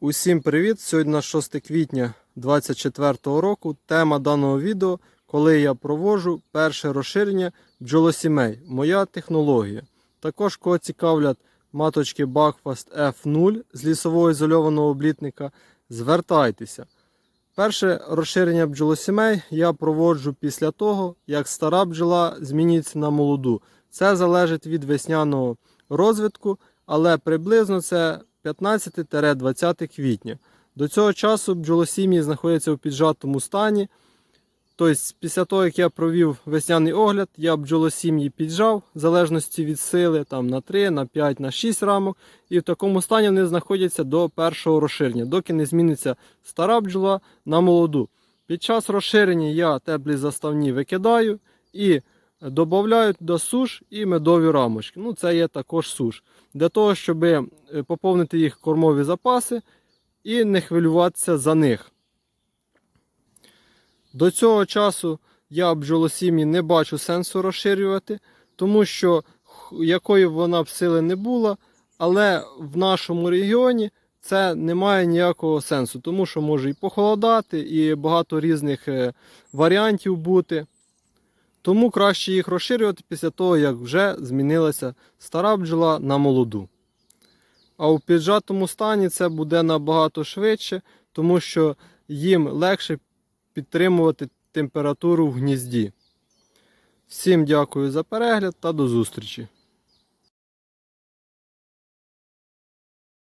Усім привіт! Сьогодні на 6 квітня 2024 року. Тема даного відео, коли я проводжу перше розширення бджолосімей. Моя технологія. Також кого цікавлять маточки Buckfast F0 з лісового ізольованого облітника, звертайтеся. Перше розширення бджолосімей я проводжу після того, як стара бджола змінюється на молоду. Це залежить від весняного розвитку, але приблизно це 15-20 квітня. До цього часу бджолосім'ї знаходяться у піджатому стані. Тобто, після того, як я провів весняний огляд, я бджолосім'ї піджав, в залежності від сили, там, на 3, на 5, на 6 рамок. І в такому стані вони знаходяться до першого розширення, доки не зміниться стара бджола на молоду. Під час розширення я теплі заставні викидаю і додаю до суш і медові рамочки. Ну, це є також суш. Для того, щоб е, поповнити їх кормові запаси і не хвилюватися за них. До цього часу я бджолосім'ї не бачу сенсу розширювати, тому що якої б вона б сили не була, але в нашому регіоні це не має ніякого сенсу, тому що може і похолодати, і багато різних е, варіантів бути. Тому краще їх розширювати після того, як вже змінилася стара бджола на молоду. А у піджатому стані це буде набагато швидше, тому що їм легше підтримувати температуру в гнізді. Всім дякую за перегляд та до зустрічі!